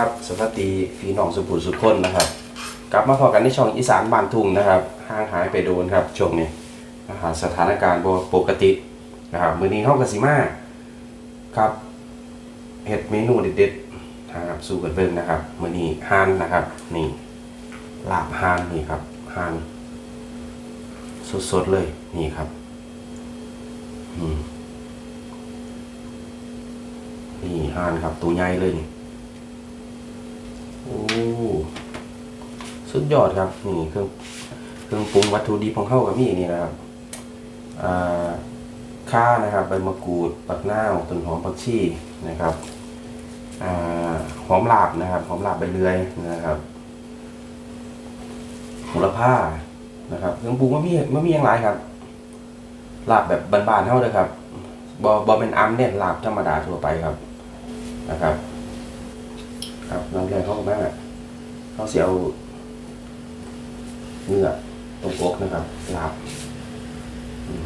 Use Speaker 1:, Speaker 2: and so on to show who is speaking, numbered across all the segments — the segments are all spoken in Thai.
Speaker 1: ครับสวัสดีพี่น้องสุภูสุขคนนะครับ กลับมาพอกันในช่องอีสานบ้านทุ่งนะครับห่างหายไปโดนครับช่วงนี้นะครับสถานการณ์บ่ปกตินะครับมือนี้เฮากสิมาครับเฮ็ดเมนูเด็ดๆนะครับสู่กันเบิ่งนะครับมือนี้ห่านนะครับนี่ลาบห่านนี่ครับห่านสดๆเลยนี่ครับอืมนี่ห่านครับตัวใหญ่เลยนี่ โอ้สุดยอดครับนี่เครื่องเครื่องปรุงวัตถุดิบของเข้ากับมี่นี่นะครับอ่าข่านะครับใบมะกรูดปักนาต้นหอมผักชีนะครับอ่าหอมลาบนะครับหอมลาบใบเลื่อยนะครับโหระพานะครับเครื่องปรุงมันมีมันมีอย่างไรครับลาบแบบบานๆเท่าเลยครับบอบอเป็นอัมเนี่ยลาบธรรมดาทั่วไปครับนะครับ ครับน้องแกเขาก็มาเขาเสียเอาเนื้อตรงอกนะครับหลาบ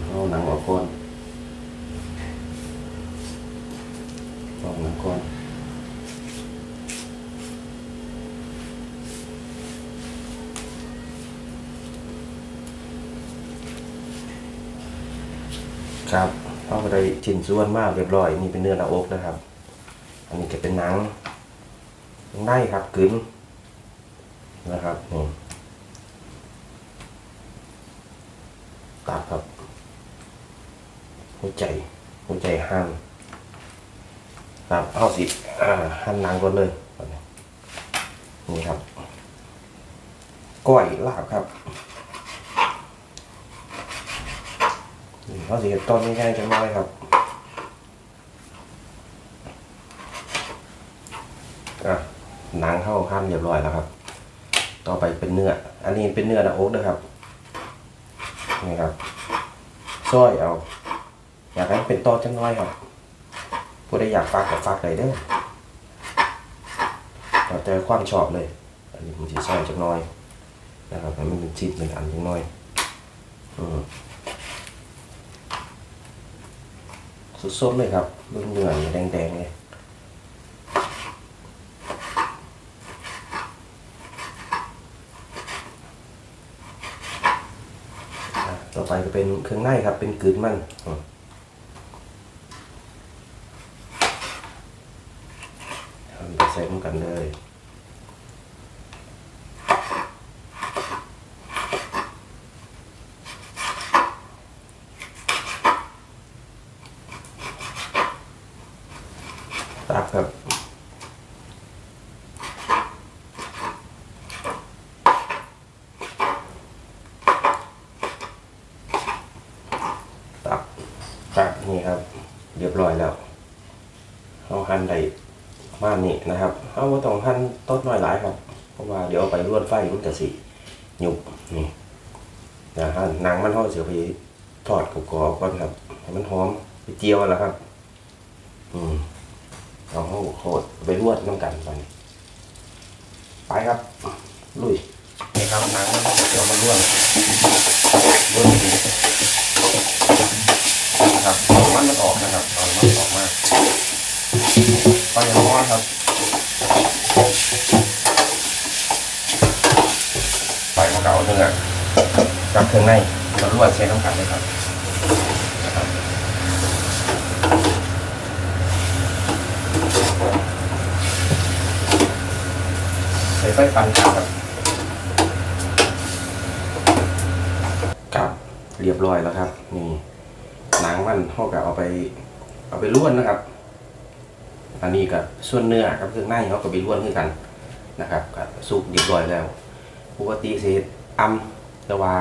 Speaker 1: เอาหนังออกก่อนออกหนังก่อนครับเอาไปได้ชิ้นส่วนมากเรียบร้อยนี่เป็นเนื้อหน้าอกนะครับ อันนี้จะเป็นหนัง ได้ครับกึนนะครับนี่ตับครับ หัวใจหัวใจหั่นครับ เอาสิอ่าหันหนังก่อนเลยนี่ครับก้อยลาบครับนี่เอาสิต้นง่ายๆจังน้อยครับอะ หนังเข้าขั้นเรียบร้อยแล้วครับ ต่อไปเป็นเนื้อ อันนี้เป็นเนื้อนะโอ๊กนะครับนี่ครับซอยเอา อยากให้มันเป็นตอจังน้อยครับผู้ใดอยากฟักกับฟักเลยเด้อแล้วแต่ความชอบเลย อันนี้ผมจะซอยจังน้อยนะครับให้มันเป็นชิ้นเป็นอันจังน้อยอืมสดๆเลยครับเรื่อเนื้อแดงๆเลย อะ ต่อไปก็เป็นเครื่องในครับ เป็นกลืนมันอืมเอาไปใส่ร่วมกันเลย ตักครับ ตับ ตักนี่ครับ เรียบร้อยแล้วเอาหั่นได้มาณนี้นะครับเอาต้องหั่นต้นน้อยหลายครับ เพราะว่าเดี๋ยวเอาไปลวนไฟมันจะสิหยุบนี่นะฮะหนังมันห่อเสียไปทอดกับกรอบก่อนครับให้มันหอมไปเจียวแล้วครับ อืมเอาเข้าโคตรไปลวดน้ำกันไปไปครับ ลุยนี่ครับหนังมันเดี๋ยวมันลวนลวนดีามันออกนะครับเอามันออกมาไฟร้อนครับไฟมะเก่าเนื้อกับเครื่องในเราลวดใช้น้ำกันเลยครับนะครับใส่ไฟปานกลางครับครับเรียบร้อยแล้วครับนี่ หนังมันเขาก็เอาไป เอาไปล้วนนะครับ อันนี้กับส่วนเนื้อกับเครื่องในเขาก็ไปล้วนคือกันนะครับก็สุกเรียบร้อยแล้วปกติสิอำแต่ว่า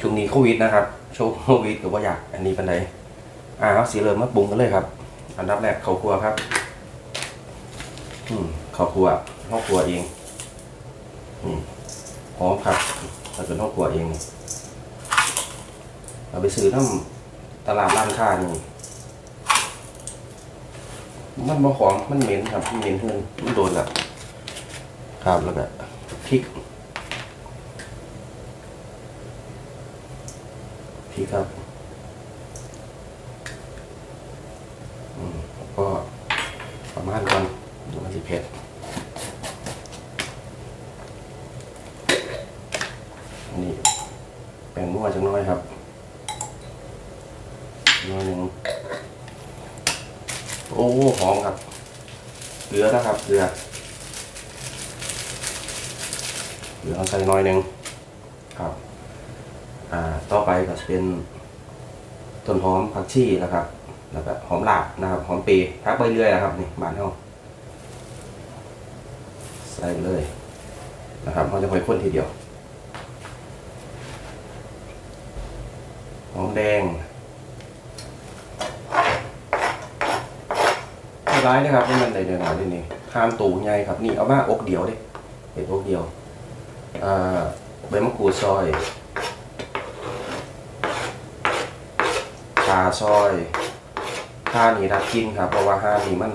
Speaker 1: ช่วงนี้โควิดนะครับช่วงโควิดก็ว่าอยากอันนี้เป็นไดอ่าเอาสีเริ่มมาปรุงกันเลยครับ อันดับแรกข้าวคั่วครับ อืมข้าวคั่วข้าวคั่วเองอืมหอมครับถ้าเป็นข้าวคั่วเองเราไปซื้อน้ำ ตลาดร้านค้านี่ มันบ่หอมมันเหม็นครับมันเหม็นเพิ่นมันโดนละครับแล้วแบบพริกพริกครับก็ประมาณก่อนมันสิเผ็ดนี่แป้งมั่วจังน้อยครับ อ้หอมครับ เกลือนะครับ เกลือ เกลือเอาใส่น้อยหนึ่งครับ อ่า ต่อไปก็จะเป็นต้นหอมผักชีนะครับ แล้วก็หอมหลาบนะครับ หอมเปรย์พักใบเลื่อยนะครับนี่บานเขาใส่เลยนะครับเขาจะค่อยข้นทีเดียว หอมแดงไม่ ร้ายนะครับนี่มันใดเดือนหน่อยนี่ห้ามตูใหญ่ครับ นี่เอามาอกเดียวเด้เห็ดอกเดียวอ่าใบมะกรูดซอยขาซอยข้านี่รักกินครับ เพราะว่าห้านี่มัน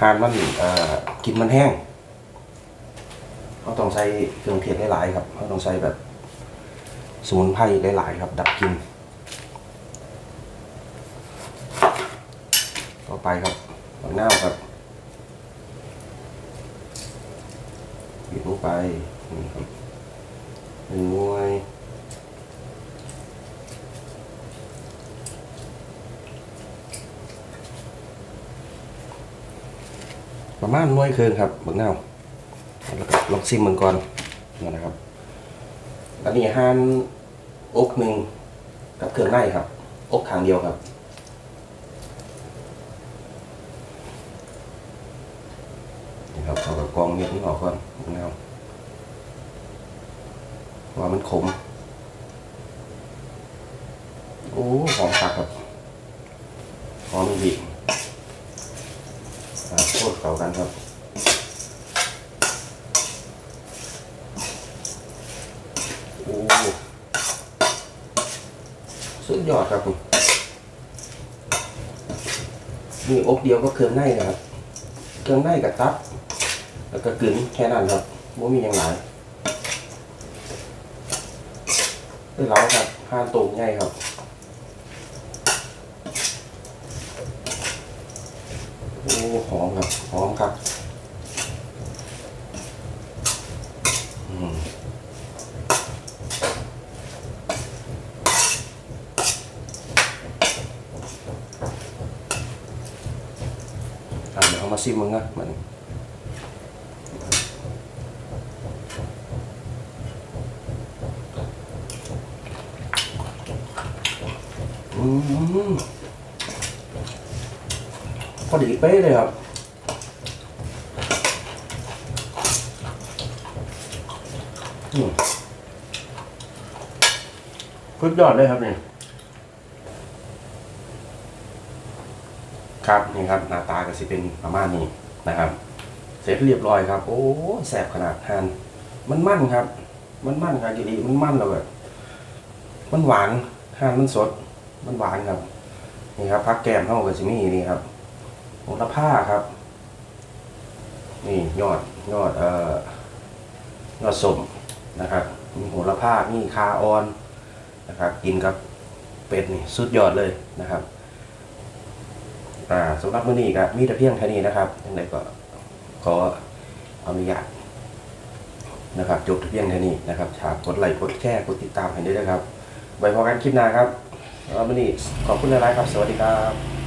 Speaker 1: หานมันกินมันแห้งเขาต้องใส่เครื่องเทศหลายๆครับเขาต้องใส่แบบสมุนไพรหลายๆครับ ดับกลิน ต่อ ไปครับบักนาครับบีบลงไปนี่ครับหนึ่งหน่วยประมาณหน้อยคืนครับเบิ่งแนวแล้วก็ลองซิมมันก่อนนี่นะครับอันนี้ห่านอกหนึ่งกับเครื่องในครับ อกขางเดียวครับ ครับเอากับกองเม็ดนี้ออกก่อนเบิ่งแนวว่ามันขม โอ้หอมคักครับหอมอีครับโคตรเข้ากันครับโอ้สุดยอดครับผมนี่อกเดียวก็เครื่องในนะครับ เครื่องในกับตับ แล้วก็กลืนแค่นั้นครับไม่มีอย่างไรได้แล้วครับห้านตูงง่ายครับโอ้หอมครับหอมครับอืมอะเดี๋ยวเอามาซิมมึงนะมัน มพอดีเป๊ะเลยครับอืมสุดยอดเลยครับนี่ ครับนี่ครับ หน้าตาก็สิเป็นประมาณนี้นะครับ เสร็จเรียบร้อยครับ โอ้แสบขนาดทานมันมั่นครับ มันมั่นครับดีๆมันมั่นแล้วแบบมันหวานทานมันสด มันหวานครับ นี่ครับพักแก้มเข้ากับซิมี่นี่ครับโหระพาครับ นี่ยอดยอดเอ่อยอดสมนะครับ มีโหระพามีคาออนนะครับ กินกับเป็ดนี่สุดยอดเลยนะครับอ่าสำหรับมื้อนี้ก็มีแต่เพียงเท่นี้นะครับยังไงก็ขออนุญาตนะครับจบต่เพียงเท่นี้นะครับฝากกดไลค์กดแชร์กดติดตามให้ด้วยนะครับไว้พอกันคลิปหน้าครับ วันนี้ขอบคุณหลายๆครับ สวัสดีครับ